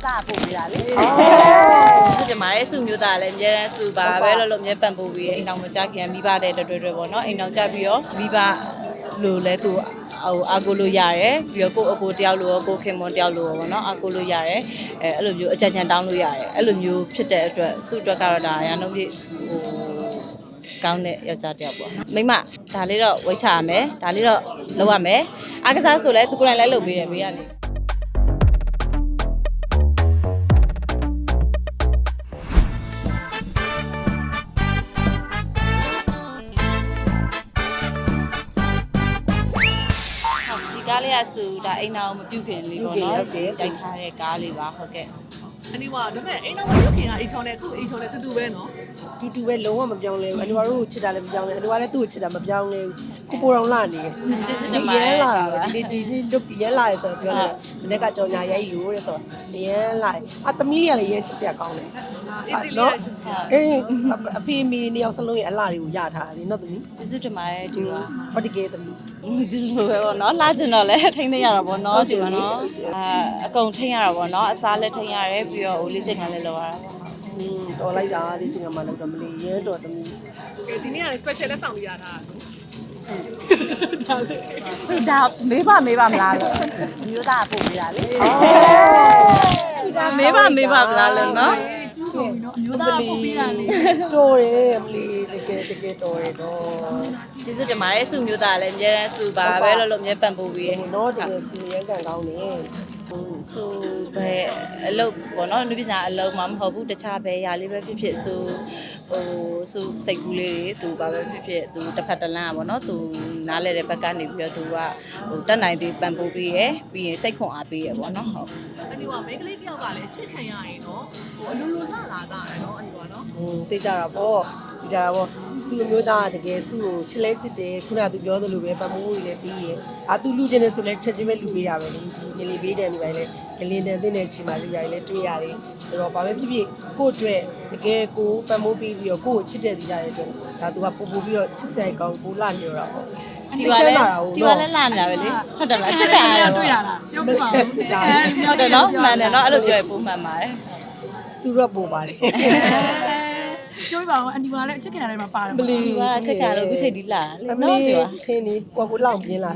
မျိုးသားပို့ပေးတာလေဟုတ်တယ်မာရဲ့စုမျိုးသားလည်းအများနဲ့စုပါပဲလို့လို့အများပံ့ပိုးပြီးအိမ်တော်မကြခင်မိဘတဲ့တွေ့တွေ့ပေါ့နော်အိမ်တော်ကြပြီးတော့မိဘလို့လဲသူဟိုအာကိုလို့ရတယ်ပြီးတော့ကိုအကိုတယောက်လို့ကိုခင်မွန်တယောက်လို့ပေါ့နော်အာကိုလို့ရတယ်အဲအဲ့လိုမျိုးအကြံဉာဏ်တောင်းလို့ရတယ်အဲ့လိုမျိုးဖြစ်တဲ့အတွက်စုအတွက်ကတော့ဒါရန်လုံးပြည့်ဟိုကောင်းတဲ့ယောက်ျားတစ်ယောက်ပေါ့နော်မိမဒါလေးတော့ဝိတ်ချရမယ်ဒါလေးတော့လုပ်ရမယ်အားကစားဆိုလဲသူကိုယ်တိုင်လည်းလုပ်ပေးတယ်ဘေးကနေဟု ဒီကားလေးကဆိုဒါအိမ်နာကိုမပြုတ်ခင်လေးပေါ့နော်ဟုတ်တယ်ဟုတ်တယ်တိုက်ထားတဲ့ကားလေးပါဟုတ်ကဲ့ အနီဝါဒါပေမဲ့အိမ်တော်မလုပ်ခင်ကအိမ်ချောင်းနဲ့သူ့အိမ်ချောင်းနဲ့တူတူပဲနော်တူတူပဲလုံးဝမပြောင်းလဲဘူးအန်ဒီဝါတို့ကိုချစ်တာလည်းမပြောင်းလဲအန်ဒီဝါလည်းသူ့ကိုချစ်တာမပြောင်းလဲဘူးကိုပိုတော်လာနေတယ်ဒီရဲလာတာပဲဒီဒီဒီလုတ်ဒီရဲလာရဆိုတော့ပြောတယ်မနေ့ကကြောင်ညာရိုက်လို့တဲ့ဆိုတော့ဒီရဲလာအသမီးလေးကလည်းရဲချစ်စရာကောင်းတယ်နော်အေးအဖေမီနှစ်ယောက်စလုံးရဲ့အလားတွေကိုရထားတယ်နော်သမီးကျေးဇူးတင်ပါတယ်ဒီကဟောဒီကေသမီးဒီလိုပဲပေါ့နော်လာကျင်တော့လဲထိန်းသိမ်းရတာပေါ့နော်ဒီကနော်အာအကုန်ထိန်းရတာပေါ့နော်အစားလည်းထိန်းရတယ်ပြီးတော့ဟိုလေးချင်ကလည်းလောက်ရတာပေါ့อืมတော်လိုက်တာဒီချိန်မှာလောက်တော့မလေးရဲတော်သမီးကဲဒီနေ့ကလည်း special လက်ဆောင်လေးရတာနော်ဒါမေးပါမေးပါမလားလို့မျိုးသားပို့ပေးတာလေဒါမေးပါမေးပါမလားလို့နော်မျိုးသားပို့ပေးတာလေတော်တယ်မလေးတကယ်တကယ်တော်တယ်တော့ ကျေးဇူးတင်ပါတယ်စုမျိုးသားလည်းအများနဲ့စုပါပဲလို့လို့အများပံ့ပိုးပြီး ဟိုတော့တကယ်စီရဲကန်ကောင်းတယ် ဆိုပဲအလုပ်ပေါ့နော်လူပညာအလုပ်မှမဟုတ်ဘူးတခြားပဲຢာလေးပဲဖြစ်ဖြစ်ဆိုဟိုဆိုစိတ်ကူးလေးတွေသူဘာပဲဖြစ်ဖြစ်သူတစ်ဖက်တစ်လမ်းอ่ะပေါ့နော်သူနားလဲတဲ့ဘက်ကနေပြီးတော့သူကဟိုတက်နိုင်ပြီးပံ့ပိုးပြီးရယ်ပြီးရင်စိတ်ခွန်အားပေးရယ်ပေါ့နော်ဟုတ် အနီဝါမိန်းကလေးတယောက်ကလည်းချစ်ခံရရင်နော်ဟိုအလိုလိုလှလာတာနော်အနီဝါနော် ဟိုသိကြတာပေါ့ သိကြတာပေါ့စုမျိုးသားကတကယ်စုကိုချစ်လဲချစ်တယ်ခုနကသူပြောသလိုပဲပတ်မိုးတွေလည်းပြီးရင်အာသူလူချင်းနေဆိုလဲချက်ချင်းပဲလူပေးရပဲလေဒီငလေးပေးတယ်နေပါလေကလေးနဲ့တင်းတဲ့ချိန်မှာလူရိုင်းလဲတွေ့ရတယ်ဆိုတော့ဘာပဲဖြစ်ဖြစ်ကို့အတွက်တကယ်ကိုပတ်မိုးပေးပြီးတော့ကို့ကိုချစ်တဲ့ဒီကြတဲ့အတွက်ဒါသူကပို့ပို့ပြီးတော့ချစ်ဆိုင်ကောင်းကိုလာနေတော့တာပေါ့ဒီပါလဲဒီပါလဲလာနေတာပဲလေဟုတ်တယ်မလားအချစ်ခံရတော့တွေ့ရတာပြောပြပါဦးကြားဟုတ်တယ်နော်မှန်တယ်နော်အဲ့လိုပြောရင်ပုံမှန်ပါတယ်စူတော့ပို့ပါတယ် ပြောပြပါဦးအနီဝါလည်းအချစ်ခံရတယ်မှာပါတယ်မလီဒီကအချစ်ခံရလို့အခုချိန်ဒီလာလေအမနော်လီဒီပါချင်းဒီကိုကိုလောင်ပြင်းလာ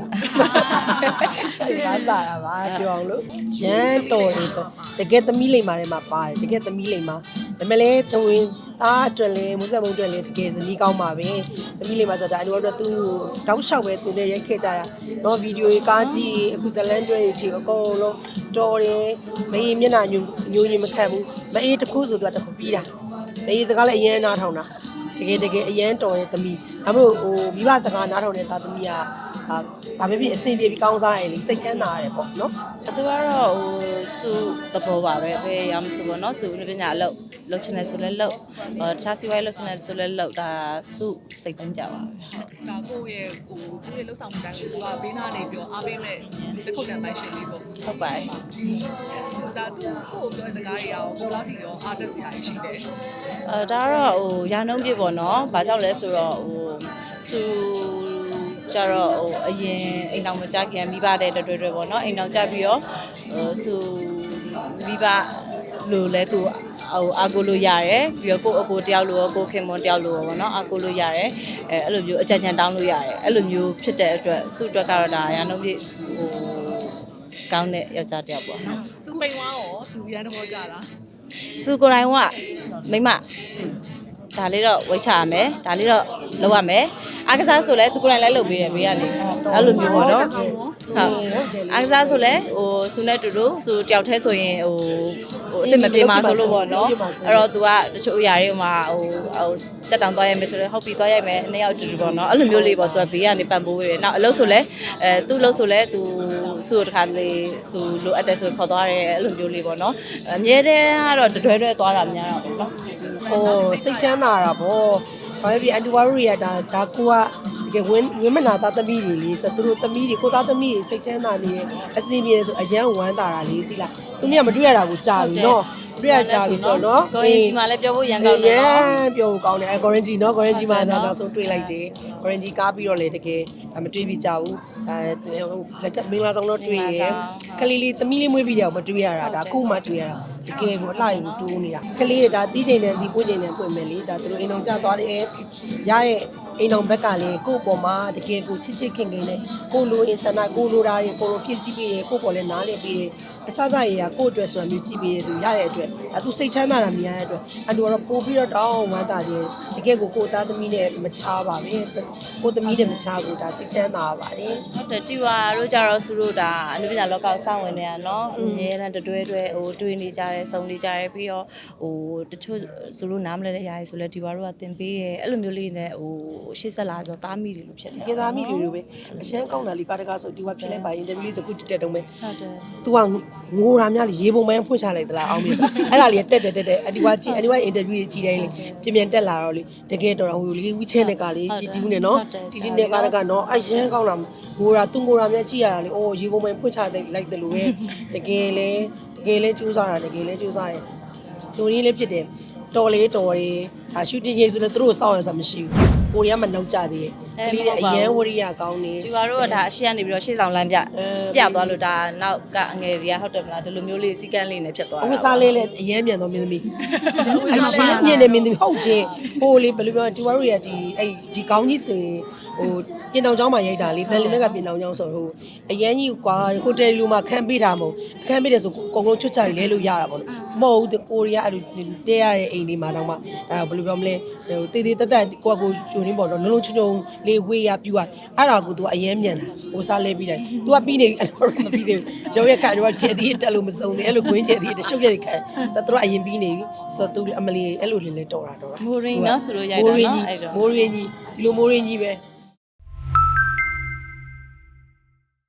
ဒီပါစားတာပါပြောအောင်လို့ရမ်းတော်တယ်တော့တကယ်သမီးလိမ္မာထဲမှာပါတယ်တကယ်သမီးလိမ္မာဒါပေမဲ့လည်းတဝင်းသားအတွက်လည်းမုဆက်မုံအတွက်လည်းတကယ်ဇနီးကောင်းပါပဲသမီးလိမ္မာဆိုတာအလိုတော့သူတောက်လျှောက်ပဲသူနဲ့ရိုက်ခဲ့ကြရတော့ဗီဒီယိုကြီးကားကြီးအခုဇလန်ကျွဲကြီးအကုန်လုံးတော်တယ်မအေးမျက်နှာညိုညိုညင်မခတ်ဘူးမအေးတစ်ခုဆိုတော့တစ်ခုပြီးတာ မအေးစကားလည်းအရင်နားထောင်တာတကယ်တကယ်အရန်တော်ရဲ့သမီးဒါမို့ဟိုမိဘစကားနားထောင်တဲ့သားသမီးကအာဒါပဲဖြစ်အဆင်ပြေပြီးကောင်းစားရလေစိတ်ချမ်းသာရတယ်ပေါ့နော်သူကတော့ဟိုစုသဘောပါပဲပဲရမ်းစုပေါ့နော်စုလူပညာအလုပ်လုပ်ချင်တယ်ဆိုလဲလုပ်ဟောတခြားစီဝိုင်းလုပ်ချင်တယ်ဆိုလဲလုပ်ဒါစုစိတ်တန်းကြပါပဲဒါကိုယ့်ရဲ့ဟိုသူ့ရဲ့လှုပ်ဆောင်မှုတိုင်းကိုသူကဘေးနားနေပြီးတော့အားပေးမဲ့တစ်ခုတည်းပိုင်ရှင်လေးပေါ့ ဟုတ်ပါတယ်ဒါသူ့ကိုပြောတဲ့စကားတွေရောဘယ်လောက်ထိရောအားတက်စရာရှိတယ်အဲဒါတော့ဟိုရာနှုန်းပြပေါ့နော်ဘာကြောင့်လဲဆိုတော့ဟိုစုကြတော့ဟိုအရင်အိမ်တော်မကြခင်မိဘတဲ့တွေ့တွေ့ပေါ့နော်အိမ်တော်ကြပြီးတော့ဟိုစုမိဘလို့လဲသူဟိုအာကိုလို့ရတယ်ပြီးတော့ကိုအကိုတယောက်လို့ကိုခင်မွန်တယောက်လို့ပေါ့နော်အာကိုလို့ရတယ်အဲအဲ့လိုမျိုးအကြံဉာဏ်တောင်းလို့ရတယ်အဲ့လိုမျိုးဖြစ်တဲ့အတွက်စုအတွက်ကတော့ဒါရာနှုန်းပြဟို ကောင်းတဲ့ယောက်ျားတစ်ယောက်ပေါ့နော်သူပိန်သွားရောသူရန်တဘောကြလားသူကိုယ်တိုင်ကမိမဒါလေးတော့ဝိတ်ချရမယ်ဒါလေးတော့လုပ်ရမယ် အားကစားဆိုလဲသူကိုယ်တိုင်လည်းလုပ်ပေးတယ်ဘေးကနေအဲ့လိုမျိုးပေါ့နော်ဟုတ်အားကစားဆိုလဲဟိုစူနဲ့တူတူစူတယောက်တည်းဆိုရင်ဟိုဟိုအစ်စ်မပြေမှာဆိုလို့ပေါ့နော်အဲ့တော့ तू ကတချို့အရာတွေမှာဟိုဟိုစက်တောင်သွားရိုက်မယ်ဆိုလဲဟုတ်ပြီသွားရိုက်မယ်နှစ်ယောက်တူတူပေါ့နော်အဲ့လိုမျိုးလေးပေါ့ तू ကဘေးကနေပံ့ပိုးပေးတယ်နောက်အလုပ်ဆိုလဲအဲသူ့လုပ်ဆိုလဲ तू စူတခါလေးစူလိုအပ်တယ်ဆိုခေါ်သွားတယ်အဲ့လိုမျိုးလေးပေါ့နော်အမြဲတမ်းကတော့တတွဲတွဲသွားတာများတာပေါ့နော် ဟိုစိတ်ချမ်းသာတာပေါ့ ဘာပဲဖြစ်အန်တူဝါရီရတာဒါကိုကတကယ်ဝင်းဝင်းမနာသားသမီးတွေလေးဆိုသူတို့သမီးတွေကိုသားသမီးတွေစိတ်ချမ်းသာနေရင်အစီအပြေဆိုအရန်ဝမ်းသာတာလေးသိလားသူမြတ်မတွေ့ရတာကိုကြာပြီနော်တွေ့ရကြာပြီဆိုတော့နော်ကိုရင်ကြီးမှလည်းပြောဖို့ရန်ကောင်းရတယ်နော်န်ပြောကောင်းတယ်အဲဂေါ်ရင်ဂျီနော်ဂေါ်ရင်ဂျီမှာဟုတ်တယ်နော်နောက်ဆုံးတွေ့လိုက်တယ်ဂေါ်ရင်ဂျီကားပြီးတော့လေတကယ်ဒါမတွေ့ပြီးကြဘူးအဲဟိုလက်ကမင်္ဂလာဆောင်တော့တွေ့ရမင်္ဂလာဆောင်ကလေးလေးသမီးလေးမွေးပြီးတော့မတွေ့ရတာဒါအခုမှတွေ့ရတာ ကယ်ကိုအလှရင်တိုးနေတာကလေးတွေဒါတီးချိန်တယ်ဒီပို့ချိန်တယ်ပွင့်မယ်လေဒါသူတို့အိမ်အောင်ကြသွားတယ်ရရဲ့အိမ်အောင်ဘက်ကလည်းကိုယ့်ပေါ်မှာတကယ်ကိုချစ်ချစ်ခင်ခင်နဲ့ကိုလိုအင်ဆန္ဒကိုလိုတာတွေကိုလိုဖြစ်စီပြီးရကိုယ့်ပေါ်လည်းနားလည်ပြီးရအစစရေကကိုယ့်အတွက်ဆိုတာမျိုးကြည့်ပြီးရသူရရဲ့အတွက်အဲသူစိတ်ချမ်းသာတာမြင်ရတဲ့အတွက်အတူတော့ပို့ပြီးတော့တောင်းဝမ်းသာတယ်တကယ်ကိုကိုယ်သားသမီးနဲ့မချားပါပဲကိုသမီးနဲ့မချားဘူးဒါစိတ်ချမ်းသာပါတယ် ဟုတ်တယ်တီဝါတို့ကြတော့သူတို့ဒါအနုပညာလောကကိုစောင့်ဝင်နေတာเนาะအများနဲ့တွဲတွဲဟိုတွေ့နေကြတယ် စုံနေကြတယ်ပြီးတော့ဟိုတချို့သူတို့နားမလဲတဲ့အရာတွေဆိုလဲတီဝါတို့ကသင်ပေးရဲအဲ့လိုမျိုးလေးနဲ့ဟိုရှေ့ဆက်လာဆိုတားမိတယ်လို့ဖြစ်နေကေသားမိလူလူပဲအရှမ်းကောင်းတာလေးပါတကားဆိုဒီကဖြစ်လဲပါအင်တာဗျူးလေးစခုတက်တုံးပဲဟုတ်တယ် तू ကငိုတာများလေရေပုံမှန်ဖွင့်ချလိုက်သလားအောင်မေးစားအဲ့ဒါလေးတက်တက်တက်တက်အဒီကကြည့်အဒီကအင်တာဗျူးကြီးကြည့်တိုင်းလေပြင်ပြင်တက်လာတော့လေတကယ်တော်တော်ဟိုလေဝီချဲနဲ့ကလေတီတီဦးနဲ့နော်တီတီနဲ့ကလည်းကနော်အရန်ကောင်းတာငိုတာသူငိုတာများကြည့်ရတာလေအော်ရေပုံမှန်ဖွင့်ချလိုက်တယ်လို့ပဲတကယ်လေ တကယ်လေစူးစားတာတကယ်လေစူးစားတယ်စတိုရီလေးဖြစ်တယ်တော်လေးတော်လေးအာရှူတင်ရေးဆိုလည်းသူတို့စောင့်ရဆိုတာမရှိဘူးကိုရီးယားမှာနောက်ကျသေးတယ်ကလေးတွေအရန်ဝရိယကောင်းနေတီဝါတို့ကဒါအရှိကနေပြီးတော့ရှေ့ဆောင်လမ်းပြအဲပြသွားလို့ဒါနောက်ကအငယ်တွေကဟုတ်တယ်မလားဒီလိုမျိုးလေးစီကန်းလေးနဲ့ဖြစ်သွားအတာဝိစားလေးလည်းအရန်မြန်တော့မင်းသမီးအရှင်းမြင်နေမင်းသမီးဟုတ်တယ်ဟိုလေဘယ်လိုပြောဒီဝါတို့ရဒီအဲ့ဒီကောင်းကြီးဆိုရင် ဟိုပြင်တောင်ကျောင်းမှာရိုက်တာလေတန်လီမက်ကပြင်တောင်ကျောင်းဆိုဟိုအရန်ကြီးကွာဟိုတယ်လူမှာခန်းပေးတာမဟုတ်ခန်းပေးတယ်ဆိုအကုန်လုံးချွတ်ချလဲလို့ရတာပေါ့နော်မဟုတ်ဘူးကိုရီးယားအဲ့လိုတဲရတဲ့အိမ်လေးမှာတော့မှအဲဘယ်လိုပြောမလဲဟိုတေးသေးတက်တက်ကိုကကိုဂျိုရင်းပေါ့နော်လုံးလုံးချုံချုံလေးဝေးရပြူရအဲ့ဒါကို तू အရန်မြန်တာဟိုစားလဲပြီးတယ် तू ကပြီးနေပြီအဲ့တော့မပြီးသေးဘူးရုံးရက်ခါတော့ခြေသေးတက်လို့မစုံသေးအဲ့လိုခွင်းခြေသေးတရှုပ်ရက်ခါဒါသူကအရင်ပြီးနေပြီဆိုတော့ तू အမလီအဲ့လိုလေးလေးတော်တာတော်တာ မိုးရင်းနော်ဆိုလို့ရိုက်တာနော်အဲ့တော့ မိုးရင်းကြီးဒီလိုမိုးရင်းကြီးပဲ